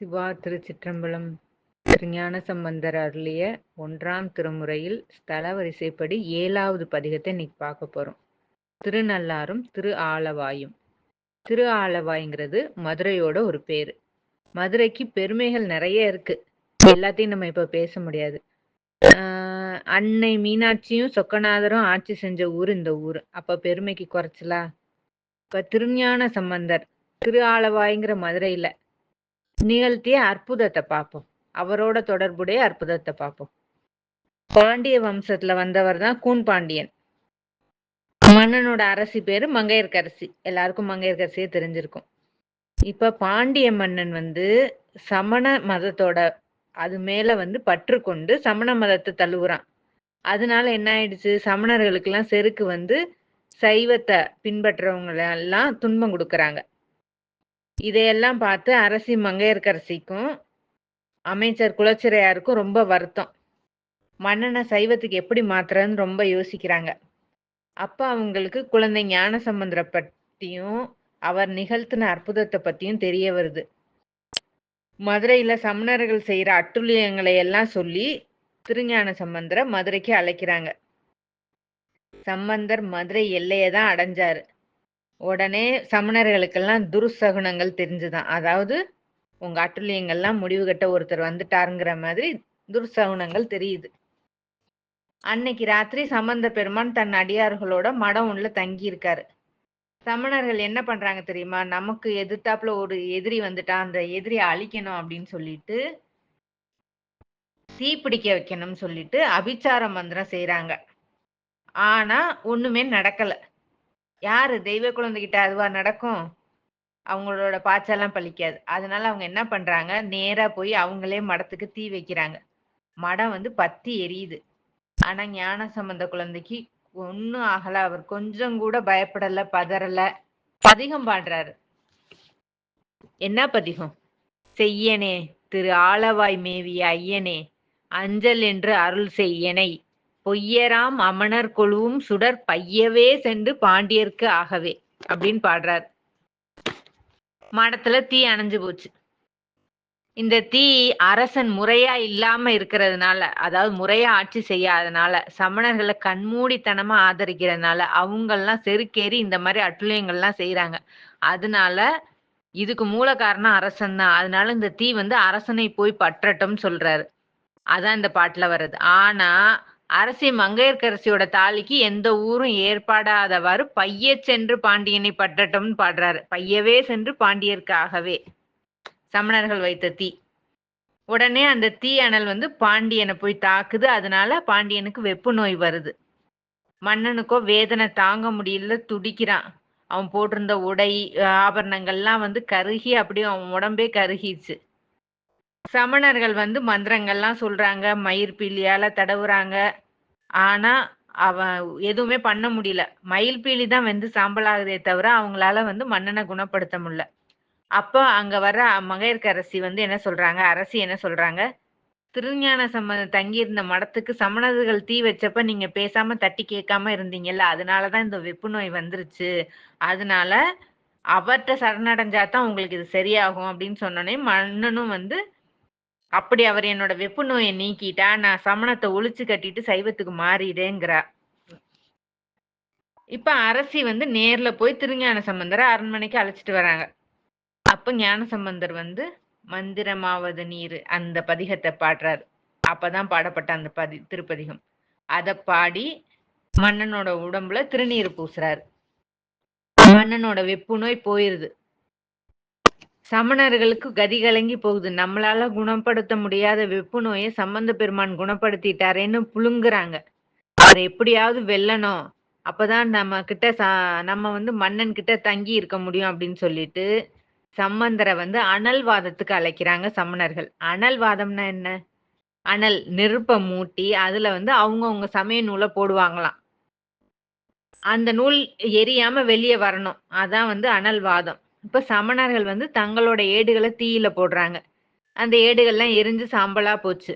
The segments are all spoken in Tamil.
சிவா திருச்சிற்றம்பலம் திருஞான சம்பந்தர் அருளிய ஒன்றாம் திருமுறையில் ஸ்தல வரிசைப்படி ஏழாவது பதிகத்தை இன்னைக்கு பார்க்க போறோம். திருநள்ளாரும் திரு ஆலவாயும். திரு ஆலவாய்ங்கிறது மதுரையோட ஒரு பேரு. மதுரைக்கு பெருமைகள் நிறைய இருக்கு. எல்லாத்தையும் நம்ம இப்ப பேச முடியாது. ஆஹ் அன்னை மீனாட்சியும் சொக்கநாதரும் ஆட்சி செஞ்ச ஊர் இந்த ஊர். அப்ப பெருமைக்கு குறைச்சலா? இப்ப திருஞான சம்பந்தர் திரு ஆலவாய்ங்கிற மதுரையில நிகழ்த்திய அற்புதத்தை பார்ப்போம். அவரோட தொடர்புடைய அற்புதத்தை பார்ப்போம். பாண்டிய வம்சத்துல வந்தவர் தான் கூன் பாண்டியன். மன்னனோட அரசி பேரு மங்கையர்க்கரசி. எல்லாருக்கும் மங்கையர்கரசியே தெரிஞ்சிருக்கும். இப்ப பாண்டிய மன்னன் வந்து சமண மதத்தோட அது மேல வந்து பற்று கொண்டு சமண மதத்தை தழுவுறான். அதனால என்ன ஆயிடுச்சு? சமணர்களுக்கு எல்லாம் செருக்கு வந்து சைவத்தை பின்பற்றவங்க எல்லாம் துன்பம் கொடுக்கறாங்க. இதையெல்லாம் பார்த்து அரசி மங்கையர்க்கரசிக்கும் அமைச்சர் குலச்சிறையாருக்கும் ரொம்ப வருத்தம். மன்னனை சைவத்துக்கு எப்படி மாத்துறன்னு ரொம்ப யோசிக்கிறாங்க. அப்ப அவங்களுக்கு குழந்தை ஞான சம்பந்தரை பற்றியும் அவர் நிகழ்த்தின அற்புதத்தை பத்தியும் தெரிய வருது. மதுரையில சமணர்கள் செய்யற அட்டுழியங்களை எல்லாம் சொல்லி திருஞான சம்பந்தரை மதுரைக்கு அழைக்கிறாங்க. சம்பந்தர் மதுரை எல்லையை தான் அடைஞ்சாரு. உடனே சமணர்களுக்கெல்லாம் துர்சகுனங்கள் தெரிஞ்சுதான். அதாவது உங்க அட்டுழியங்கள்லாம் முடிவு கட்ட ஒருத்தர் வந்துட்டாருங்கிற மாதிரி துர்சகுனங்கள் தெரியுது. அன்னைக்கு ராத்திரி சம்பந்த பெருமான் தன் அடியார்களோட மடம் உள்ள தங்கி இருக்காரு சமணர்கள் என்ன பண்றாங்க தெரியுமா? நமக்கு எதிர்த்தாப்புல ஒரு எதிரி வந்துட்டா அந்த எதிரியை அழிக்கணும் அப்படின்னு சொல்லிட்டு தீ பிடிக்க வைக்கணும்னு சொல்லிட்டு அபிச்சார மந்திரம் செய்யறாங்க ஆனா ஒண்ணுமே நடக்கலை. யாரு தெய்வ குழந்தைகிட்ட அதுவா நடக்கும்? அவங்களோட பாச்செல்லாம் பழிக்காது. அதனால அவங்க என்ன பண்றாங்க? நேரா போய் அவங்களே மடத்துக்கு தீ வைக்கிறாங்க. மடம் வந்து பத்தி எரியுது. ஆனா ஞான சம்பந்த குழந்தைக்கு ஒன்னும் ஆகல. அவர் கொஞ்சம் கூட பயப்படல பதறல. பதிகம் பாடுறாரு. என்ன பதிகம்? செய்யனே திரு ஆலவாய் மேவிய ஐயனே அஞ்சல் என்று அருள் செய்யனை பொய்யராம் அமணர் கொழுவும் சுடர் பையவே சென்று பாண்டியர்க்கு ஆகவே அப்படின்னு பாடுறார். மடத்துல தீ அணைஞ்சு போச்சு. இந்த தீ அரசன் முறையா இல்லாம இருக்கிறதுனால அதாவது முறையா ஆட்சி செய்யாதனால சமணர்களை கண்மூடித்தனமா ஆதரிக்கிறதுனால அவங்கெல்லாம் செருக்கேறி இந்த மாதிரி அட்டுழியங்கள்லாம் செய்யறாங்க அதனால இதுக்கு மூல காரணம் அரசன் தான். அதனால இந்த தீ வந்து அரசனை போய் பற்றட்டும் சொல்றாரு. அதான் இந்த பாட்டுல வருது ஆனா அரசி மங்கையர்கரசியோட தாலிக்கு எந்த ஊரும் ஏற்பாடாதவாறு பைய சென்று பாண்டியனை பற்றட்டும்னு பாடுறாரு. பையவே சென்று பாண்டியர்க்காகவே. சமணர்கள் வைத்த தீ. உடனே அந்த தீ அனல் வந்து பாண்டியனை போய் தாக்குது. அதனால பாண்டியனுக்கு வெப்பு நோய் வருது. மன்னனுக்கோ வேதனை தாங்க முடியல துடிக்கிறான். அவன் போட்டிருந்த உடை ஆபரணங்கள்லாம் வந்து கருகி அப்படியே அவன் உடம்பே கருகிச்சு சமணர்கள் வந்து மந்திரங்கள்லாம் சொல்றாங்க மயிர் பீலியால தடவுறாங்க. ஆனா அவன் எதுவுமே பண்ண முடியல. மயில் பீலி தான் வந்து சாம்பலாகுதே தவிர அவங்களால வந்து மன்னனை குணப்படுத்த முடியல. அப்போ அங்க வர்ற மகையர்க்கரசி வந்து என்ன சொல்றாங்க? அரசி என்ன சொல்றாங்க? திருஞான சம்பந்தம் தங்கியிருந்த மடத்துக்கு சமணர்கள் தீ வச்சப்ப நீங்க பேசாம தட்டி கேட்காம இருந்தீங்கல்ல அதனாலதான் இந்த வெப்பு நோய் வந்துருச்சு. அதனால அவர்கிட்ட சரணடைஞ்சாதான் உங்களுக்கு இது சரியாகும் அப்படின்னு சொன்னோடனே மன்னனும் வந்து அப்படி அவர் என்னோட வெப்பு நோயை நீக்கிட்டா நான் சமணத்தை ஒழிச்சு கட்டிட்டு சைவத்துக்கு மாறிடுங்கிறா இப்ப அரசி வந்து நேர்ல போய் திருஞான சம்பந்தரை அரண்மனைக்கு அழைச்சிட்டு வராங்க. அப்ப ஞான சம்பந்தர் வந்து மந்திரமாவது நீர் அந்த பதிகத்தை பாடுறாரு. அப்பதான் பாடப்பட்ட அந்த பதி திருப்பதிகம். அத பாடி மன்னனோட உடம்புல திருநீர் பூசுறாரு. மன்னனோட வெப்பு நோய் போயிருது. சமணர்களுக்கு கதி கலங்கி போகுது. நம்மளால குணப்படுத்த முடியாத வெப்பு நோயை சம்பந்த பெருமான் குணப்படுத்திட்டாரேன்னு புழுங்குறாங்க. அதை எப்படியாவது வெல்லணும். அப்பதான் நம்ம கிட்ட நம்ம வந்து மன்னன் கிட்ட தங்கி இருக்க முடியும் அப்படின்னு சொல்லிட்டு சம்பந்தரை வந்து அனல்வாதத்துக்கு அழைக்கிறாங்க சமணர்கள். அனல்வாதம்னா என்ன? அனல் நெருப்பை மூட்டி அதுல வந்து அவங்கவுங்க சமய நூலை போடுவாங்களாம். அந்த நூல் எரியாம வெளியே வரணும். அதான் வந்து அனல்வாதம். இப்ப சமணர்கள் வந்து தங்களோட ஏடுகளை தீயில போடுறாங்க. அந்த ஏடுகள்லாம் எரிஞ்சு சாம்பலா போச்சு.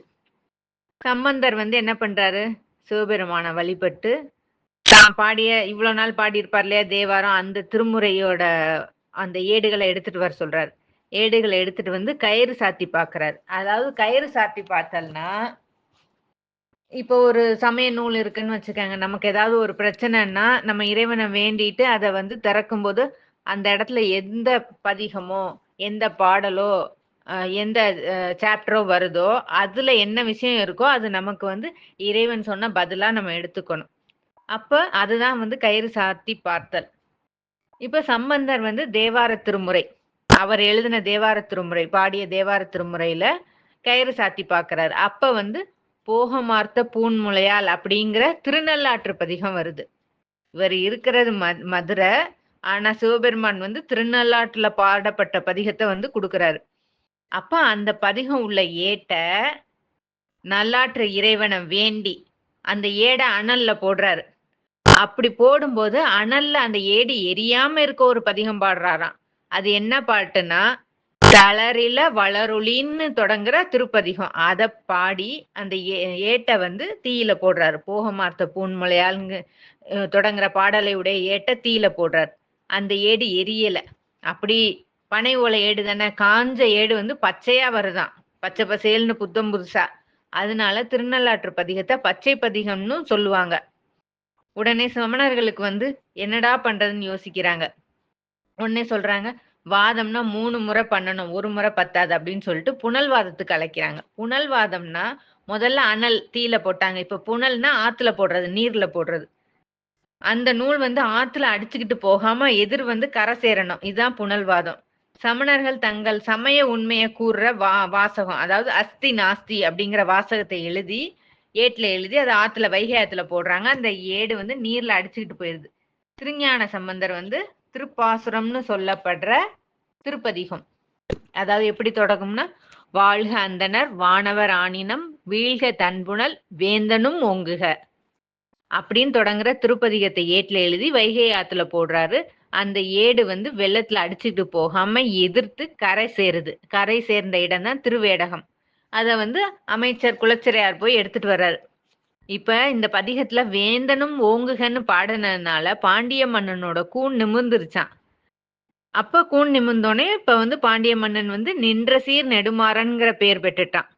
சம்பந்தர் வந்து என்ன பண்றாரு? சிவபெருமான வழிபட்டு தான் பாடிய இவ்வளவு நாள் பாடியிருப்பார் இல்லையா தேவாரம் அந்த திருமுறையோட அந்த ஏடுகளை எடுத்துட்டு வர சொல்றாரு. ஏடுகளை எடுத்துட்டு வந்து கயிறு சாத்தி பாக்குறாரு. அதாவது கயிறு சாத்தி பார்த்தல்னா இப்போ ஒரு சமய நூல் இருக்குன்னு வச்சுக்கோங்க. நமக்கு ஏதாவது ஒரு பிரச்சனைன்னா நம்ம இறைவனை வேண்டிட்டு அதை வந்து திறக்கும்போது அந்த இடத்துல எந்த பதிகமோ எந்த பாடலோ எந்த சாப்டரோ வருதோ அதுல என்ன விஷயம் இருக்கோ அது நமக்கு வந்து இறைவன் சொன்ன பதிலா நம்ம எடுத்துக்கணும். அப்ப அதுதான் வந்து கயிறு சாத்தி பார்த்தல். இப்ப சம்பந்தர் வந்து தேவார திருமுறை. அவர் எழுதின தேவார திருமுறை பாடிய தேவார திருமுறையில கயிறு சாத்தி பார்க்கறாரு. அப்ப வந்து போகமார்த்த பூன்முளையால் அப்படிங்கிற திருநள்ளாற்று பதிகம் வருது. இவர் இருக்கிறது ம- மதுரை ஆனா சிவபெருமான் வந்து திருநள்ளாற்றுல பாடப்பட்ட பதிகத்தை வந்து கொடுக்கறாரு. அப்ப அந்த பதிகம் உள்ள ஏட்ட நல்லாற்று இறைவனை வேண்டி அந்த ஏடை அனல்ல போடுறாரு. அப்படி போடும்போது அனல்ல அந்த ஏடி எரியாம இருக்க ஒரு பதிகம் பாடுறாராம். அது என்ன பாட்டுன்னா தளரில வளருளின்னு தொடங்குற திருப்பதிகம். அத பாடி அந்த ஏ- ஏட்டை வந்து தீயில போடுறாரு. போகமார்த்த பூன்மலையாளுங்க தொடங்குற பாடலை உடைய ஏட்டை தீயில போடுறாரு. அந்த ஏடு எரியல. அப்படி பனை ஓலை ஏடு தானே காஞ்ச ஏடு வந்து பச்சையா வருதாம் பச்சை பசேல்னு புத்தம் புதுசா. அதனால திருநள்ளாற்று பதிகத்தை பச்சை பதிகம்னு சொல்லுவாங்க. உடனே சமணர்களுக்கு வந்து என்னடா பண்றதுன்னு யோசிக்கிறாங்க. உடனே சொல்றாங்க வாதம்னா மூணு முறை பண்ணணும் ஒரு முறை பத்தாது அப்படின்னு சொல்லிட்டு புனல்வாதத்துக்கு அழைக்கிறாங்க. புனல்வாதம்னா முதல்ல அனல் தீயில போட்டாங்க. இப்ப புனல்னா ஆத்துல போடுறது நீர்ல போடுறது. அந்த நூல் வந்து ஆத்துல அடிச்சுக்கிட்டு போகாம எதிர் வந்து கரை சேரணும். இதுதான் புனல்வாதம். சமணர்கள் தங்கள் சமய உண்மையை கூறுற வா வாசகம் அதாவது அஸ்தி நாஸ்தி அப்படிங்கிற வாசகத்தை எழுதி ஏட்டில் எழுதி அதை ஆத்துல வைகை ஆத்துல போடுறாங்க. அந்த ஏடு வந்து நீர்ல அடிச்சுக்கிட்டு போயிருது. திருஞான சம்பந்தர் வந்து திருப்பாசுரம்னு சொல்லப்படுற திருப்பதிகம். அதாவது எப்படி தொடங்கும்னா வாழ்க அந்தனர் வானவர் ஆணினம் வீழ்க தன்புணல் வேந்தனும் ஓங்குக. அப்படின்னு தொடங்குற திருப்பதிகத்தை ஏட்டில் எழுதி வைகை ஆத்துல போடுறாரு. அந்த ஏடு வந்து வெள்ளத்துல அடிச்சுட்டு போகாம எதிர்த்து கரை சேருது. கரை சேர்ந்த இடம் தான் திருவேடகம். அதை வந்து அமைச்சர் குலச்சிறையார் போய் எடுத்துட்டு வர்றாரு. இப்ப இந்த பதிகத்துல வேந்தனும் ஓங்குகன்னு பாடினதுனால பாண்டிய மன்னனோட கூன் நிமிர்ந்துருச்சான் அப்ப கூன் நிமிர்ந்தோடனே இப்ப வந்து பாண்டிய மன்னன் வந்து நின்ற சீர் நெடுமாறன்கிற பேர் பெற்றுட்டான்.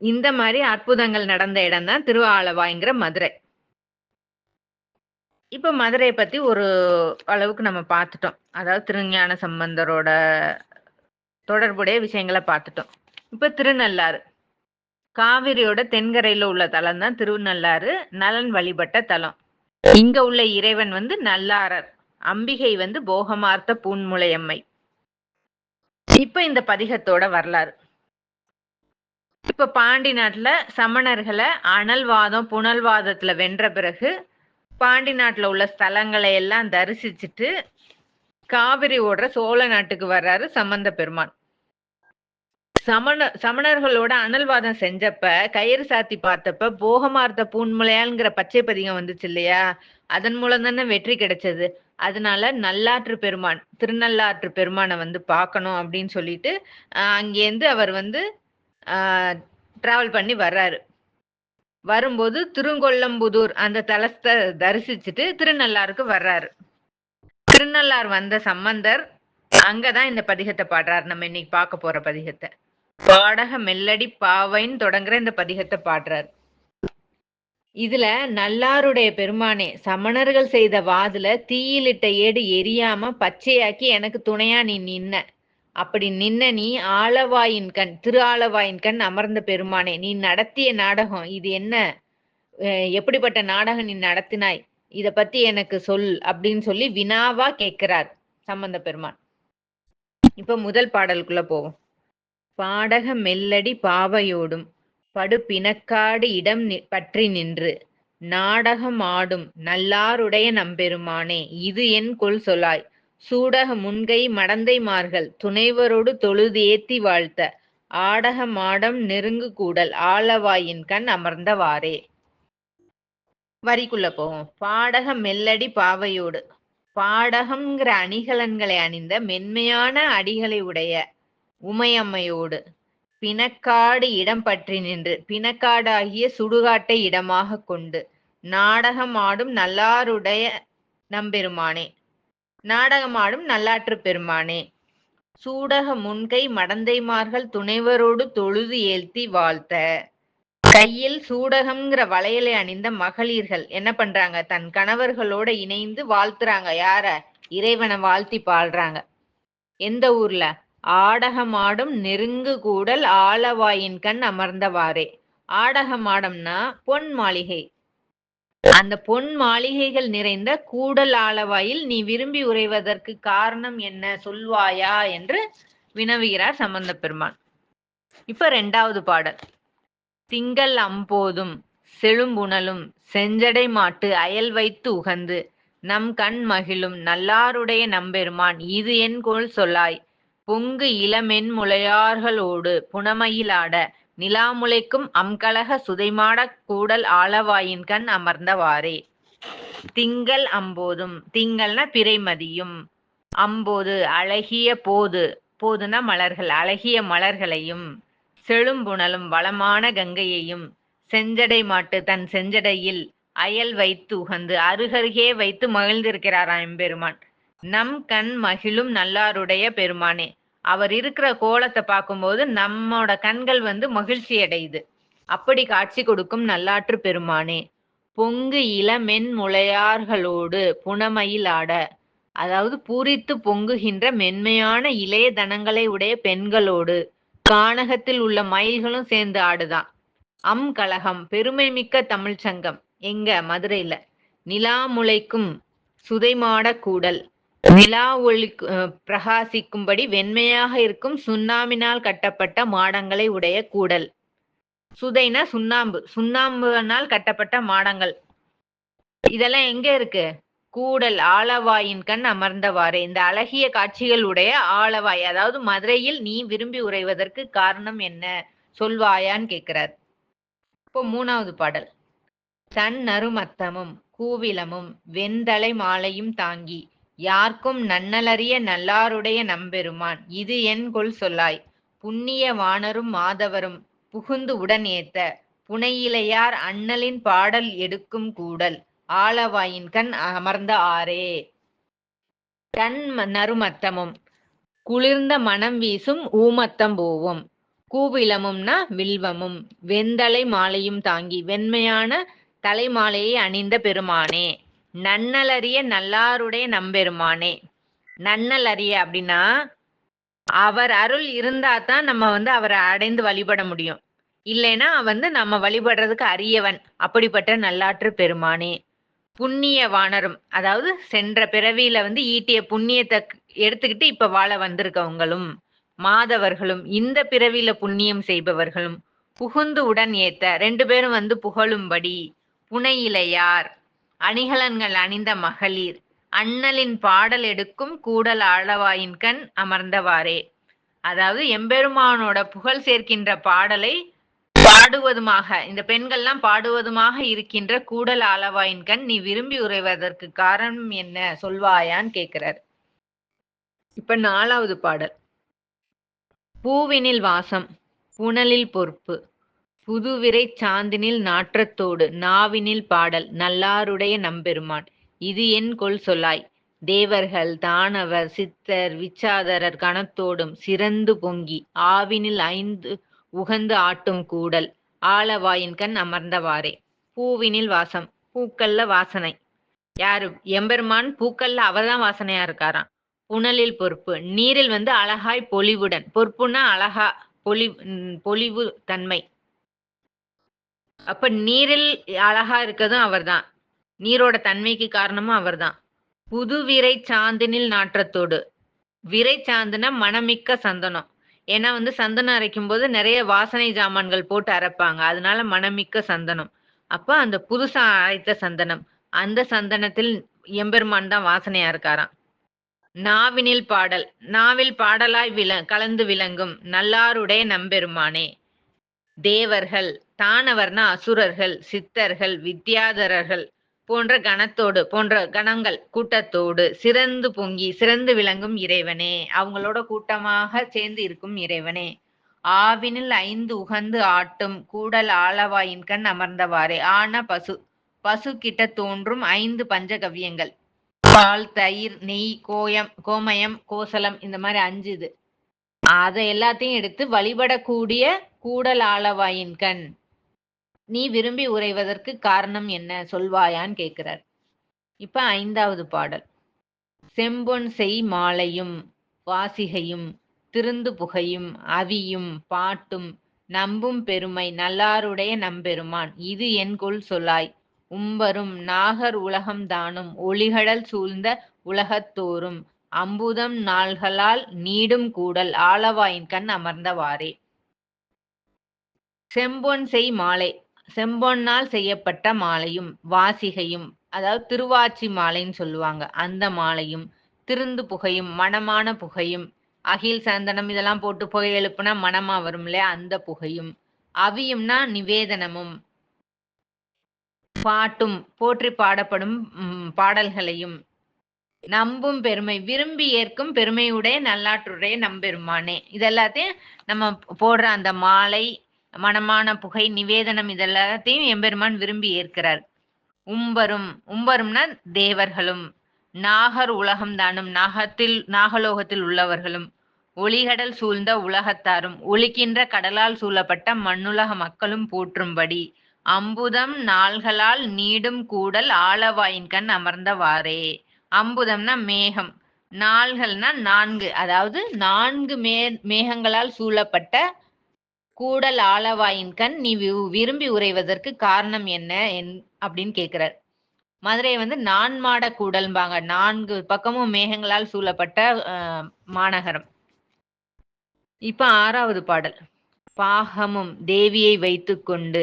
இந்த மாதிரி அற்புதங்கள் நடந்த இடம் தான் திருவாலவாய்ங்கிற மதுரை. இப்ப மதுரையை பத்தி ஒரு அளவுக்கு நம்ம பார்த்துட்டோம். அதாவது திருஞான சம்பந்தரோட தொடர்புடைய விஷயங்களை பார்த்துட்டோம். இப்ப திருநள்ளாறு. காவிரியோட தென்கரையில உள்ள தலம் தான் திருநள்ளாறு. நலன் வழிபட்ட தலம். இங்க உள்ள இறைவன் வந்து நல்லாரர். அம்பிகை வந்து போகமார்த்த பூன்முளையம்மை இப்ப இந்த பதிகத்தோட வரலாறு. இப்ப பாண்டி நாட்டுல சமணர்களை அனல்வாதம் புனல்வாதத்துல வென்ற பிறகு பாண்டி நாட்டுல உள்ள ஸ்தலங்களை எல்லாம் தரிசிச்சுட்டு காவிரி ஓடுற சோழ நாட்டுக்கு வர்றாரு சம்பந்த பெருமான். சமண சமணர்களோட அனல்வாதம் செஞ்சப்ப கயிறு சாத்தி பார்த்தப்ப போகமார்த்த பூன்முளையால்ங்கிற பச்சை பதிகம் வந்துச்சு இல்லையா? அதன் மூலம் தானே வெற்றி கிடைச்சது. அதனால நல்லாற்று பெருமான் திருநள்ளாற்று பெருமானை வந்து பார்க்கணும் அப்படின்னு சொல்லிட்டு அங்கேருந்து அவர் வந்து டிராவல் பண்ணி வர்றாரு. வரும்போது திருங்கொல்லம்புதூர் அந்த தலத்தை தரிசிச்சுட்டு திருநள்ளாருக்கு வர்றாரு. திருநள்ளார் வந்த சம்பந்தர் அங்கதான் இந்த பதிகத்தை பாடுறாரு. நம்ம இன்னைக்கு பார்க்க போற பதிகத்தை. பாடக மெல்லடி பாவைன்னு தொடங்குற இந்த பதிகத்தை பாடுறாரு. இதுல நல்லாருடைய பெருமானே சமணர்கள் செய்த வாதுல தீயிலிட்ட ஏடு எரியாம பச்சையாக்கி எனக்கு துணையா நீ நின்ன. அப்படி நின்ன நீ ஆளவாயின் கண் திரு ஆலவாயின் கண் அமர்ந்த பெருமானே நீ நடத்திய நாடகம் இது என்ன? எப்படிப்பட்ட நாடகம் நீ நடத்தினாய்? இத பத்தி எனக்கு சொல் அப்படின்னு சொல்லி வினாவா கேட்கிறார் சம்பந்த பெருமான். இப்ப முதல் பாடலுக்குள்ள போவோம். பாடக மெல்லடி பாவையோடும் படு பிணக்காடு இடம் நி- பற்றி நின்று நாடகம் ஆடும் நல்லாருடைய நம்பெருமானே இது என் கொல் சொலாய் சூடக முன்கை மடந்தைமார்கள் துணைவரோடு தொழுது ஏத்தி வாழ்த்த. ஆடக மாடம் நெருங்கு கூடல் ஆளவாயின் கண் அமர்ந்தவாறே வரிக்குள்ள போவோம். பாடக மெல்லடி பாவையோடு. பாடகம்ங்கிற அணிகலன்களை அணிந்த மென்மையான அடிகளை உடைய உமையம்மையோடு. பிணக்காடு இடம் பற்றி நின்று பிணக்காடாகிய சுடுகாட்டை இடமாக கொண்டு நாடகம் ஆடும் நல்லாருடைய நம்பெருமானே. நாடகமாடும் நல்லாற்று பெருமானே. சூடக முன்கை மடந்தைமார்கள் துணைவரோடு தொழுது ஏழ்த்தி வாழ்த்த. கையில் சூடகம்ங்கிற வளையலை அணிந்த மகளிர்கள் என்ன பண்றாங்க? தன் கணவர்களோட இணைந்து வாழ்த்துறாங்க. யார? இறைவனை வாழ்த்தி பாடுறாங்க எந்த ஊர்ல? ஆடகமாடும் நெருங்கு கூடல் ஆலவாயின் கண் அமர்ந்தவாறே. ஆடகமாடம்னா பொன் மாளிகை. அந்த பொன் மாளிகைகள் நிறைந்த கூடல் ஆளவாயில் நீ விரும்பி உறைவதற்கு காரணம் என்ன சொல்வாயா என்று வினவுகிறார் சம்பந்த பெருமான். இப்ப ரெண்டாவது பாடல். திங்கள் அம்போதும் செழும்புணலும் செஞ்சடை மாட்டு அயல் வைத்து உகந்து நம் கண் மகிழும் நல்லாருடைய நம்பெருமான் இது என் கோல் சொல்லாய். பொங்கு இளமென் முளையார்களோடு புனமையிலாட நிலாமுலைக்கும் அம்கலக சுதைமாடக் கூடல் ஆளவாயின் கண் அமர்ந்தவாறே. திங்கள் அம்போதும் திங்கள்னா பிறைமதியும் அம்போது அழகிய போது போதுனா மலர்கள் அழகிய மலர்களையும் செழும்புணலும் வளமான கங்கையையும் செஞ்சடை மாட்டு தன் செஞ்சடையில் அயல் வைத்து உகந்து அருகருகே வைத்து மகிழ்ந்திருக்கிறாராம் எம்பெருமான். நம் கண் மகிழும் நல்லாருடைய பெருமானே. அவர் இருக்கிற கோலத்தை பார்க்கும்போது நம்மோட கண்கள் வந்து மகிழ்ச்சி அடையுது. அப்படி காட்சி கொடுக்கும் நல்லாற்று பெருமானே பொங்கு இளமென் முளையார்களோடு புனமயில் ஆட அதாவது பூரித்து பொங்குகின்ற மென்மையான இளைய தனங்களை உடைய பெண்களோடு கானகத்தில் உள்ள மயில்களும் சேர்ந்து ஆடுதான். அம் கழகம் பெருமை மிக்க தமிழ் சங்கம் எங்க? மதுரையில. நிலா முளைக்கும் சுதைமாட கூடல். நிலா ஒளி பிரகாசிக்கும்படி வெண்மையாக இருக்கும் சுண்ணாம்பினால் கட்டப்பட்ட மாடங்களை உடைய கூடல். சுதைனா சுண்ணாம்பு. சுண்ணாம்புனால் கட்டப்பட்ட மாடங்கள். இதெல்லாம் எங்க இருக்கு? கூடல் ஆலவாயின் கண் அமர்ந்தவாறு. இந்த அழகிய காட்சிகள் உடைய ஆலவாய் அதாவது மதுரையில் நீ விரும்பி உறைவதற்கு காரணம் என்ன? சொல்வாயான்னு கேட்கிறார். இப்போ மூணாவது பாடல். தன் நறுமத்தமும் கூவிலமும் வெண்தலை மாலையும் தாங்கி யார்க்கும் நன்னலறிய நல்லாருடைய நம்பெருமான். இது என் கொல் சொல்லாய். புண்ணிய வானரும் மாதவரும் புகுந்து உடன் ஏத்த. புனையிலையார் அண்ணலின் பாடல் எடுக்கும் கூடல். ஆளவாயின் கண் அமர்ந்த ஆரே தன் ம- நறுமத்தமும். குளிர்ந்த மனம் வீசும் ஊமத்தம் போவும். கூவிலமும்னா வில்வமும். வெந்தலை மாலையும் தாங்கி வெண்மையான தலைமாலையை அணிந்த பெருமானே. நன்னலறிய நல்லாருடைய நம்பெருமானே. நன்னலறிய அப்படின்னா அவர் அருள் இருந்தா தான் நம்ம வந்து அவரை அடைந்து வழிபட முடியும். இல்லைன்னா வந்து நம்ம வழிபடுறதுக்கு அரியவன் அப்படிப்பட்ட நல்லாற்று பெருமானே. புண்ணிய வானரும் அதாவது சென்ற பிறவியில வந்து ஈட்டிய புண்ணியத்தை எடுத்துக்கிட்டு இப்ப வாழ வந்திருக்கவங்களும் மாதவர்களும் இந்த பிறவியில புண்ணியம் செய்பவர்களும் புகுந்து உடன் ஏத்த ரெண்டு பேரும் வந்து புகழும்படி புனையிலையார் அணிகலன்கள் அணிந்த மகளிர் அண்ணலின் பாடல் எடுக்கும் கூடல் ஆளவாயின் கண் அமர்ந்தவாறே. அதாவது எம்பெருமானோட புகழ் சேர்க்கின்ற பாடலை பாடுவதுமாக இந்த பெண்கள்லாம் பாடுவதுமாக இருக்கின்ற கூடல் ஆளவாயின் கண் நீ விரும்பி உறைவதற்கு காரணம் என்ன சொல்வாயான்னு கேட்கிறார் இப்ப நாலாவது பாடல். பூவினில் வாசம் புனலில் பொறுப்பு. புதுவிரை சாந்தினில் நாற்றத்தோடு நாவினில் பாடல் நல்லாருடைய நம்பெருமான். இது என் கொல் சொல்லாய். தேவர்கள் தானவர் சித்தர் விச்சாதரர் கணத்தோடும் சிறந்து பொங்கி ஆவினில் ஐந்து உகந்து ஆட்டும் கூடல் ஆளவாயின் கண் அமர்ந்தவாறே. பூவினில் வாசம் பூக்கள்ல வாசனை. யாரு? எம்பெருமான் பூக்கள்ல அவர்தான் வாசனையா இருக்காராம். புனலில் பொறுப்பு. நீரில் வந்து அழகாய் பொலிவுடன் பொறுப்புன்னா அழகா பொலி பொலிவு தன்மை. அப்ப நீரில் அழகா இருக்கதும் அவர்தான். நீரோட தன்மைக்கு காரணமும் அவர்தான். புது விரை சாந்தினில் நாற்றத்தோடு. விரை சாந்துனா மனமிக்க சந்தனம். ஏன்னா வந்து சந்தனம் அரைக்கும் போது நிறைய வாசனை ஜாமான்கள் போட்டு அரைப்பாங்க. அதனால மனமிக்க சந்தனம். அப்ப அந்த புதுசா அரைத்த சந்தனம். அந்த சந்தனத்தில் எம்பெருமான் தான் வாசனையா இருக்காராம். நாவினில் பாடல். நாவில் பாடலாய் விள கலந்து விளங்கும் நல்லாருடைய நம்பெருமானே. தேவர்கள் தானவர்னா அசுரர்கள் சித்தர்கள் வித்யாதரர்கள் போன்ற கணத்தோடு போன்ற கணங்கள் கூட்டத்தோடு சிறந்து பொங்கி சிறந்து விளங்கும் இறைவனே. அவங்களோட கூட்டமாக சேர்ந்து இருக்கும் இறைவனே. ஆவினில் ஐந்து உகந்து ஆட்டும் கூடல் ஆளவாயின் கண் அமர்ந்தவாறே. ஆன பசு பசு கிட்ட தோன்றும் ஐந்து பஞ்சகவ்யங்கள். பால் தயிர் நெய் கோயம் கோமயம் கோசலம் இந்த மாதிரி அஞ்சு இது. அதை எல்லாத்தையும் எடுத்து வழிபடக்கூடிய கூடல் ஆளவாயின் கண். நீ விரும்பி உரைவதற்கு காரணம் என்ன சொல்வாயான்னு கேட்கிறார் இப்ப ஐந்தாவது பாடல். செம்பொன் செய் மாலையும் வாசிகையும் திருந்து புகையும் அவியும் பாட்டும் நம்பும் பெருமை நல்லாருடைய நம்பெருமான் இது என் கொள் சொல்லாய். உம்பரும் நாகர் உலகம் தானும் ஒளிகடல் சூழ்ந்த உலகத்தோறும் அம்புதம் நாள்களால் நீடும் கூடல் ஆளவாயின் கண் அமர்ந்தவாறே. செம்பொன் செய் மாலை செம்பொன்னால் செய்யப்பட்ட மாலையும் வாசிகையும் அதாவது திருவாச்சி மாலைன்னு சொல்லுவாங்க. அந்த மாலையும் திருந்து புகையும் மணமான புகையும் அகில் சந்தனம் இதெல்லாம் போட்டு புகை எழுப்புனா மனமா வரும் இல்லையா? அந்த புகையும். அவியும்னா நிவேதனமும். பாட்டும் போற்றி பாடப்படும் பாடல்களையும். நம்பும் பெருமை விரும்பி ஏற்கும் பெருமையுடைய நல்லாற்றுடைய நம்பெருமானே. இதெல்லாத்தையும் நம்ம போடுற அந்த மாலை மணமான புகை நிவேதனம் இதெல்லாத்தையும் எம்பெருமான் விரும்பி ஏற்கிறார். உம்பரும் உம்பரும்னா தேவர்களும் நாகர் உலகம் தானும் நாகத்தில் நாகலோகத்தில் உள்ளவர்களும் ஒளிகடல் சூழ்ந்த உலகத்தாரும் ஒளிக்கின்ற கடலால் சூழப்பட்ட மண்ணுலக மக்களும் போற்றும்படி அம்புதம் நாள்களால் நீடும் கூடல் ஆளவாயின் கண் அமர்ந்தவாறே. அம்புதம்னா மேகம் நாள்கள்னா நான்கு அதாவது நான்கு மே மேகங்களால் சூழப்பட்ட கூடல் ஆளவாயின் கண் நீ விரும்பி உறைவதற்கு காரணம் என்ன என்- அப்படின்னு கேட்கிறார் மதுரையை வந்து நான் மாட கூடல்பாங்க நான்கு பக்கமும் மேகங்களால் சூழப்பட்ட மாநகரம். இப்ப ஆறாவது பாடல். பாகமும் தேவியை வைத்துக்கொண்டு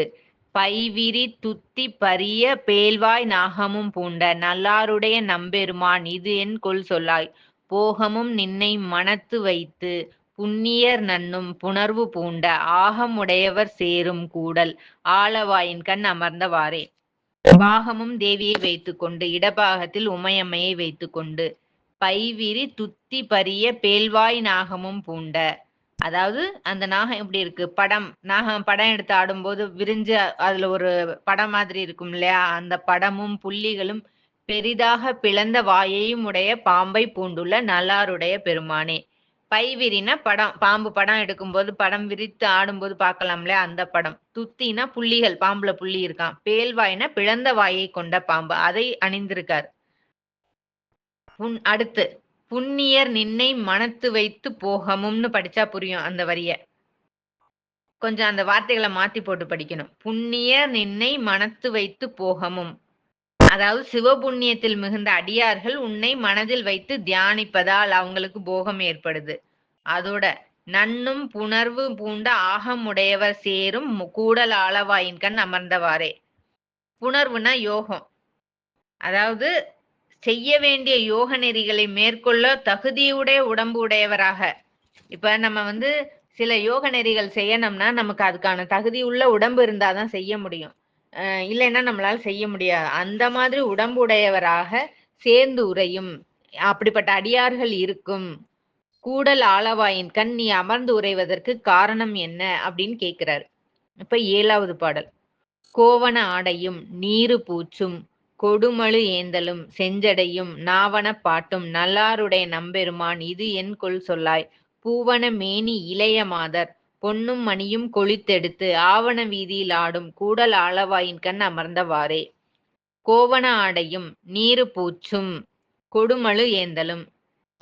பைவிரி துத்தி பரிய பேல்வாய் நாகமும் பூண்ட நல்லாருடைய நம்பெருமான் இது என் கொல் சொல்லாய். போகமும் நின்னை மனத்து வைத்து புண்ணியர் நன்னும் புணர்வு பூண்ட ஆகமுடையவர் சேரும் கூடல். ஆளவாயின் கண் அமர்ந்தவாறே. பாகமும் தேவியை வைத்துக்கொண்டு இடபாகத்தில் உமையம்மையை வைத்துக்கொண்டு பைவிரி துத்தி பரிய பேல்வாய் நாகமும் பூண்ட. அதாவது அந்த நாகம் எப்படி இருக்கு? படம் நாகம் படம் எடுத்து ஆடும்போது விரிஞ்சு அதுல ஒரு படம் மாதிரி இருக்கும் இல்லையா? அந்த படமும் புள்ளிகளும் பெரிதாக பிளந்த வாயையும் உடைய பாம்பை பூண்டுள்ள நல்லாருடைய பெருமானே. பைவிரினா படம் பாம்பு படம் எடுக்கும்போது படம் விரித்து ஆடும்போது பார்க்கலாம்ல அந்த படம். துத்தினா புள்ளிகள் பாம்புல புள்ளி இருக்கான் பேல்வாய்னா பிளந்த வாயை கொண்ட பாம்பு அதை அணிந்திருக்கார். புன் அடுத்து புண்ணியர் நின்னை மனத்து வைத்து போகமும்னு படிச்சா புரியும் அந்த வரிய. கொஞ்சம் அந்த வார்த்தைகளை மாத்தி போட்டு படிக்கணும். புண்ணியர் நின்னை மனத்து வைத்து போகமும். அதாவது சிவபுண்ணியத்தில் மிகுந்த அடியார்கள் உன்னை மனதில் வைத்து தியானிப்பதால் அவங்களுக்கு போகம் ஏற்படுது. அதோட நன்னும் புணர்வு பூண்ட ஆகமுடையவர் சேரும் கூடல் ஆளவாயின் கண் அமர்ந்தவாறே. புணர்வுனா யோகம். அதாவது செய்ய வேண்டிய யோக நெறிகளை மேற்கொள்ள தகுதியுடைய உடம்பு உடையவராக. இப்ப நம்ம வந்து சில யோக நெறிகள் செய்யணும்னா நமக்கு அதுக்கான தகுதி உள்ள உடம்பு இருந்தாதான் செய்ய முடியும். இல்லைன்னா நம்மளால செய்ய முடியாது. அந்த மாதிரி உடம்பு உடையவராக சேர்ந்து உரையும் அப்படிப்பட்ட அடியார்கள் இருக்கும். கூடல் ஆளவாயின் கண் நீ அமர்ந்து உரைவதற்கு காரணம் என்ன? அப்படின்னு கேட்கிறார். இப்ப ஏழாவது பாடல். கோவண ஆடையும் நீரு பூச்சும் கொடுமழு ஏந்தலும் செஞ்சடையும் நாவன பாட்டும் நல்லாருடைய நம்பெருமான் இது என் கொள் சொல்லாய். பூவன மேனி இளைய மாதர் பொன்னும் மணியும் கொளித்தெடுத்து ஆவண வீதியில் ஆடும் கூடல் ஆளவாயின் கண் அமர்ந்தவாறே. கோவண ஆடையும் நீரு பூச்சும் கொடுமழு ஏந்தலும்.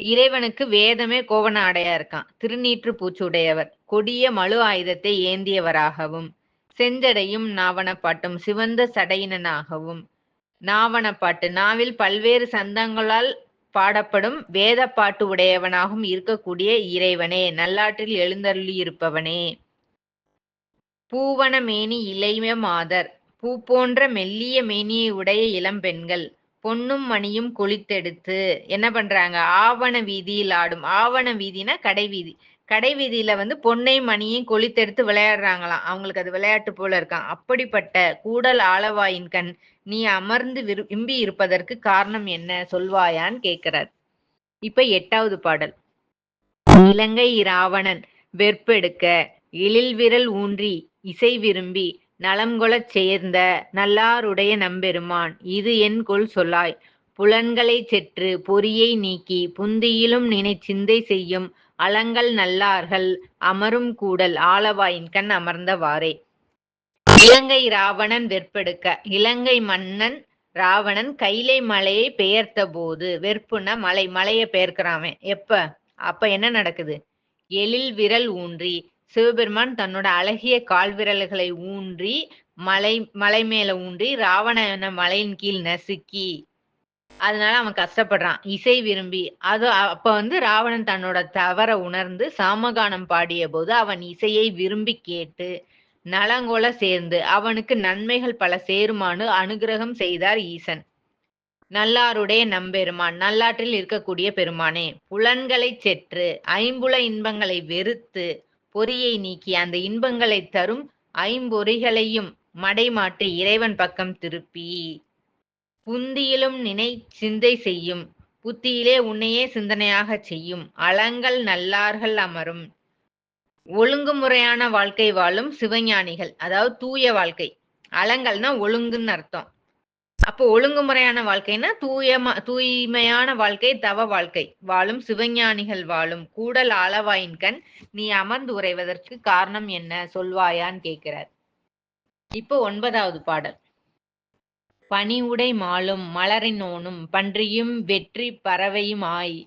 இறைவனுக்கு வேதமே கோவண ஆடையா இருக்கான். திருநீற்று பூச்சுடையவர். கொடிய மழு ஆயுதத்தை ஏந்தியவராகவும் செஞ்சடையும் நாவணப்பாட்டும் சிவந்த சடையினனாகவும். நாவணப்பாட்டு நாவில் பல்வேறு சந்தங்களால் பாடப்படும் வேத பாட்டு உடையவனாகவும் இருக்கக்கூடிய இறைவனே நல்லாற்றில் எழுந்தருளி இருப்பவனே. பூவனமேனி இளைய மாதர் பூ போன்ற மெல்லிய மேனியை உடைய இளம்பெண்கள் பொன்னும் மணியும் கொளித்தெடுத்து என்ன பண்றாங்க? ஆவண வீதியில் ஆடும். ஆவண வீதினா கடை வீதி. கடை வீதியில வந்து பொன்னை மணியும் கொளித்தெடுத்து விளையாடுறாங்களாம். அவங்களுக்கு அது விளையாட்டு போல இருக்கான் அப்படிப்பட்ட கூடல் ஆளவாயின் கண் நீ அமர்ந்து விரு- விரும்பி இருப்பதற்கு காரணம் என்ன சொல்வாயான்னு கேட்கிறார். இப்ப எட்டாவது பாடல். இலங்கை இராவணன் வெற்பெடுக்க எழில் விரல் ஊன்றி இசை விரும்பி நலம்கொளச் சேர்ந்த நல்லாருடைய நம்பெருமான் இது என் கொள் சொல்லாய். புலன்களை செற்று பொறியை நீக்கி புந்தியிலும் நினை சிந்தை செய்யும் அலங்கள் நல்லார்கள் அமரும் கூடல் ஆலவாயின்கண் அமர்ந்தவாறே. இலங்கை ராவணன் வெற்பெடுக்க. இலங்கை மன்னன் ராவணன் கைலை மலையை பெயர்த்த போது வெறுப்புனா மலை மலையை பெயர்க்கிறான் எப்ப? அப்ப என்ன நடக்குது? எழில் விரல் ஊன்றி சிவபெருமான் தன்னோட அழகிய கால் விரல்களை ஊன்றி மலை மலை மேல ஊன்றி ராவண மலையின் கீழ் நசுக்கி அதனால அவன் கஷ்டப்படுறான். இசை விரும்பி. அது அப்ப வந்து ராவணன் தன்னோட தவற உணர்ந்து சாமகானம் பாடிய போது அவன் இசையை விரும்பி கேட்டு நலங்கொல சேர்ந்து அவனுக்கு நன்மைகள் பல சேருமானு அனுகிரகம் செய்தார் ஈசன். நல்லாருடைய நம்பெருமான் நல்லாற்றில் இருக்கக்கூடிய பெருமானே புலன்களை செற்று ஐம்புல இன்பங்களை வெறுத்து பொறியை நீக்கி அந்த இன்பங்களை தரும் ஐம்பொறிகளையும் மடைமாற்றி இறைவன் பக்கம் திருப்பி. புந்தியிலும் நினை சிந்தை செய்யும் புத்தியிலே உன்னையே சிந்தனையாக செய்யும் அலங்கள் நல்லார்கள் அமரும் ஒழுங்குமுறையான வாழ்க்கை வாழும் சிவஞானிகள் அதாவது தூய வாழ்க்கை. அலங்கல்னா ஒழுங்குன்னு அர்த்தம். அப்போ ஒழுங்குமுறையான வாழ்க்கைன்னா தூயமா தூய்மையான வாழ்க்கை தவ வாழ்க்கை. வாழும் சிவஞானிகள் வாழும் கூடல் ஆளவாயின் கண் நீ அமர்ந்து உரைவதற்கு காரணம் என்ன? சொல்வாயான்னு கேட்கிறார். இப்போ ஒன்பதாவது பாடல். பனி உடை மாலும் மலரினோனும் பன்றியும் வெற்றி பறவையுமாய்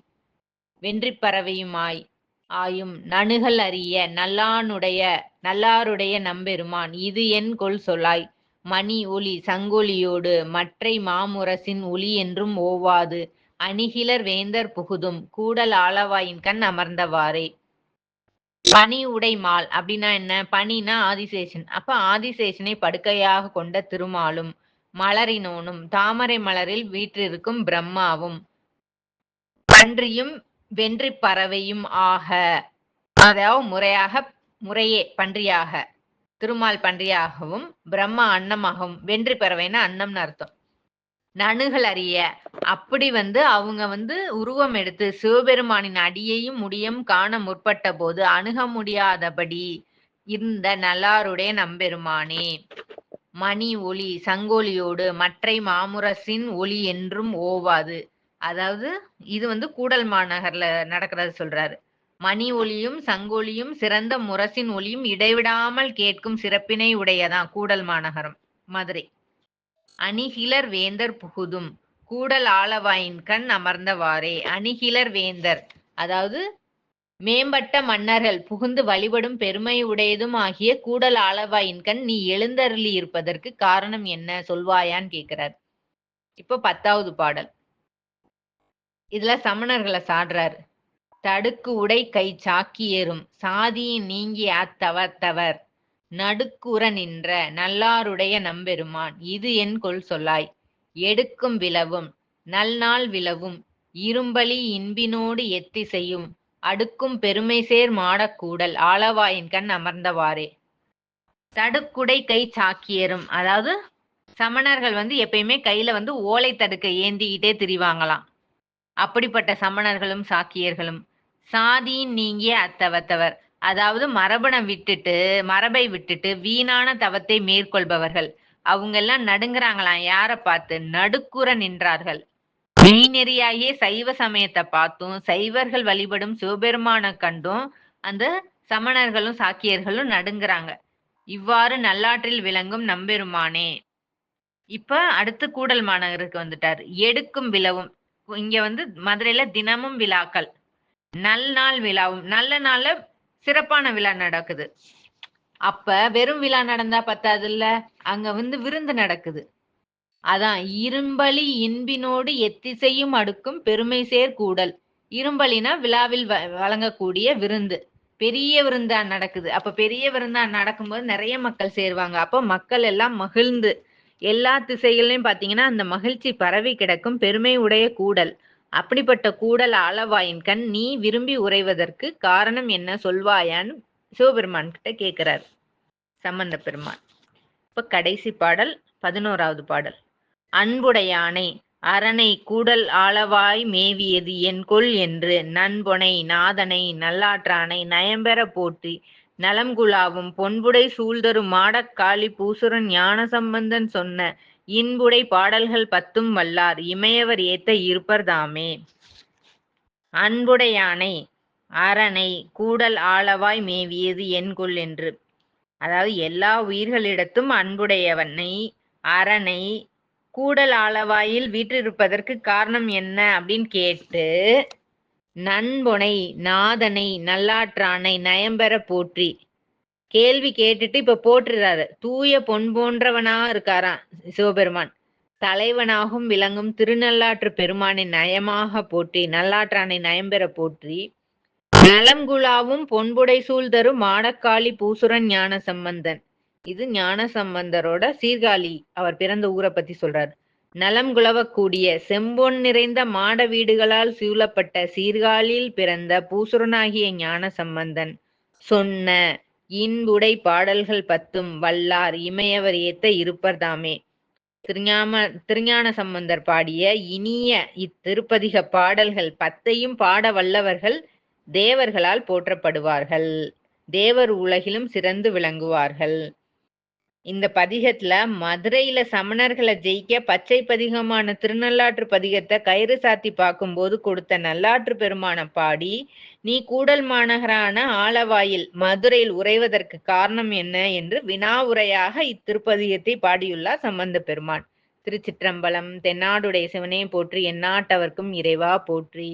வென்றி பறவையுமாய் ஆயும் நணுகள் அறிய நல்லானுடைய நல்லாருடைய நம்பெருமான். இது என் கொல் சொல்லாய். மணி ஒளி சங்கொலியோடு மற்றை மாமுரசின் ஒளி என்றும் ஓவாது. அணிகிலர் வேந்தர் புகுதும். கூடல் ஆளவாயின் கண் அமர்ந்தவாறே. பனி உடை மால் அப்படின்னா என்ன? பனினா ஆதிசேஷன். அப்ப ஆதிசேஷனை படுக்கையாக கொண்ட திருமாலும் மலரினோனும் தாமரை மலரில் வீற்றிருக்கும் பிரம்மாவும். பன்றியும் வென்றி பறவையும் ஆக. அதாவது முறையாக முறையே பன்றியாக திருமால் பன்றியாகவும் பிரம்மா அன்னமாகவும். வென்றி பறவைன்னா அன்னம்னு அர்த்தம். நணுகள் அறிய. அப்படி வந்து அவங்க வந்து உருவம் எடுத்து சிவபெருமானின் அடியையும் முடியும் காண முற்பட்ட போது அணுக முடியாதபடி இந்த நல்லாருடைய நம்பெருமானே. மணி ஒளி சங்கோலியோடு மற்றை மாமுரசின் ஒளி என்றும் ஓவாது. அதாவது இது வந்து கூடல் மாநகர்ல நடக்கிறத சொல்றாரு. மணி ஒளியும் சங்கொலியும் சிறந்த முரசின் ஒளியும் இடைவிடாமல் கேட்கும் சிறப்பினை உடையதான் கூடல் மாநகரம் மதுரை. அணிகிலர் வேந்தர் புகுதும் கூடல் ஆளவாயின் கண் அமர்ந்தவாறே. அணிகிலர் வேந்தர் அதாவது மேம்பட்ட மன்னர்கள் புகுந்து வழிபடும் பெருமை உடையதும் ஆகிய கூடல் ஆளவாயின் கண் நீ எழுந்தருளி இருப்பதற்கு காரணம் என்ன? சொல்வாயான்னு கேட்கிறார். இப்போ பத்தாவது பாடல். இதுல சமணர்களை சாடுறாரு. தடுக்கு உடை கை சாக்கியேறும் சாதியின் நீங்கி அத்தவத்தவர் நடுக்குற நின்ற நல்லாருடைய நம்பெருமான். இது என் கொள் சொல்லாய். எடுக்கும் விளவும். நல்நாள் விளவும். இரும்பலி இன்பினோடு எத்தி செய்யும். அடுக்கும் பெருமை சேர் மாடக்கூடல் ஆளவாயின் கண் அமர்ந்தவாறே. தடுக்குடை கை சாக்கியரும் அதாவது சமணர்கள் வந்து எப்பயுமே கையில வந்து ஓலை தடுக்க ஏந்திக்கிட்டே திரிவாங்களாம். அப்படிப்பட்ட சமணர்களும் சாக்கியர்களும் சாதியின் நீங்கிய அத்தவத்தவர். அதாவது மரபணை விட்டுட்டு மரபை விட்டுட்டு வீணான தவத்தை மேற்கொள்பவர்கள். அவங்க எல்லாம் நடுங்குறாங்களாம் யார பார்த்து? நடுக்குற நின்றார்கள். மெய்நெறியாகிய சைவ சமயத்தை பார்த்தும் சைவர்கள் வழிபடும் சிவபெருமான கண்டும் அந்த சமணர்களும் சாக்கியர்களும் நடுங்குறாங்க. இவ்வாறு நல்லாற்றில் விளங்கும் நம்பெருமானே. இப்ப அடுத்து கூடல் மாநகருக்கு வந்துட்டார். எடுக்கும் விளவும் இங்க வந்து மதுரையில தினமும் விழாக்கள். நல் நாள் விழாவும் நல்ல நாள்ல சிறப்பான விழா நடக்குது. அப்ப வெறும் விழா நடந்தா பத்தாதுல்ல? அங்க வந்து விருந்து நடக்குது. அதான் இரும்பலி இன்பினோடு எத்திசையும் அடுக்கும் பெருமை சேர் கூடல். இரும்பலினா விழாவில் வ- வழங்கக்கூடிய விருந்து. பெரிய விருந்தா நடக்குது. அப்ப பெரிய விருந்தா நடக்கும்போது நிறைய மக்கள் சேருவாங்க. அப்ப மக்கள் எல்லாம் மகிழ்ந்து எல்லா திசைகளிலும் பார்த்தீங்கன்னா அந்த மகிழ்ச்சி பரவி கிடக்கும். பெருமை உடைய கூடல். அப்படிப்பட்ட கூடல் ஆளவாயின் கண் நீ விரும்பி உறைவதற்கு காரணம் என்ன சொல்வாயான்னு சிவபெருமான் கிட்ட கேட்கிறார் சம்பந்த பெருமான். இப்ப கடைசி பாடல் பதினோராவது பாடல். அன்புடையானை அரணை கூடல் ஆளவாய் மேவியது என் கொள் என்று. நண்பொனை நாதனை நல்லாற்றானை நயம்பெற போற்றி. நலம்குலாவும் பொன்புடை சூழ்தரும் மாடக்காளி பூசுரன் ஞான சம்பந்தன் சொன்ன இன்புடை பாடல்கள் பத்தும் வல்லார் இமையவர் ஏத்த இருப்பர் தாமே. அன்புடையானை அரணை கூடல் ஆளவாய் மேவியது என்கொல் என்று. அதாவது எல்லா உயிர்களிடத்தும் அன்புடையவனை அரணை கூடல் ஆளவாயில் வீற்றிருப்பதற்கு காரணம் என்ன அப்படின்னு கேட்டு நண்பொனை நாதனை நல்லாற்றானை நயம்பெற போற்றி. கேள்வி கேட்டுட்டு இப்ப போட்டுறாரு தூய பொன் போன்றவனா இருக்காராம் சிவபெருமான்? தலைவனாகவும் விளங்கும் திருநள்ளாற்று பெருமானை நயமாக போற்றி நல்லாற்றானை நயம்பெற போற்றி. நலங்குழாவும் பொன்புடை சூழ் தரும் மாடக்காளி பூசுரன் ஞான சம்பந்தன் இது ஞான சம்பந்தரோட சீர்காழி. அவர் பிறந்த ஊரை பத்தி சொல்றாரு. நலம் குலவக்கூடிய செம்பொன் நிறைந்த மாட வீடுகளால் சூழப்பட்ட சீர்காழியில் பிறந்த பூசுரனாகிய ஞான சம்பந்தன் சொன்ன இன்புடை பாடல்கள் பத்தும் வல்லார் இமையவர் ஏத்த இருப்பர் தாமே திருஞாம திருஞான சம்பந்தர் பாடிய இனிய இத்திருப்பதிக பாடல்கள் பத்தையும் பாட வல்லவர்கள் தேவர்களால் போற்றப்படுவார்கள். தேவர் உலகிலும் சிறந்து விளங்குவார்கள். இந்த பதிகத்துல மதுரையில சமணர்களை ஜெயிக்க பச்சை பதிகமான திருநள்ளாற்று பதிகத்தை கயிறு சாத்தி பார்க்கும்போது கொடுத்த நல்லாற்று பெருமான பாடி நீ கூடல் மாநகரான ஆலவாயில் மதுரையில் உறைவதற்கு காரணம் என்ன? என்று வினா உரையாக இத்திருப்பதிகத்தை பாடியுள்ளார் சம்பந்த பெருமான். திருச்சிற்றம்பலம் தென்னாடுடைய சிவனே போற்றி எந்நாட்டவர்க்கும் இறைவா போற்றி.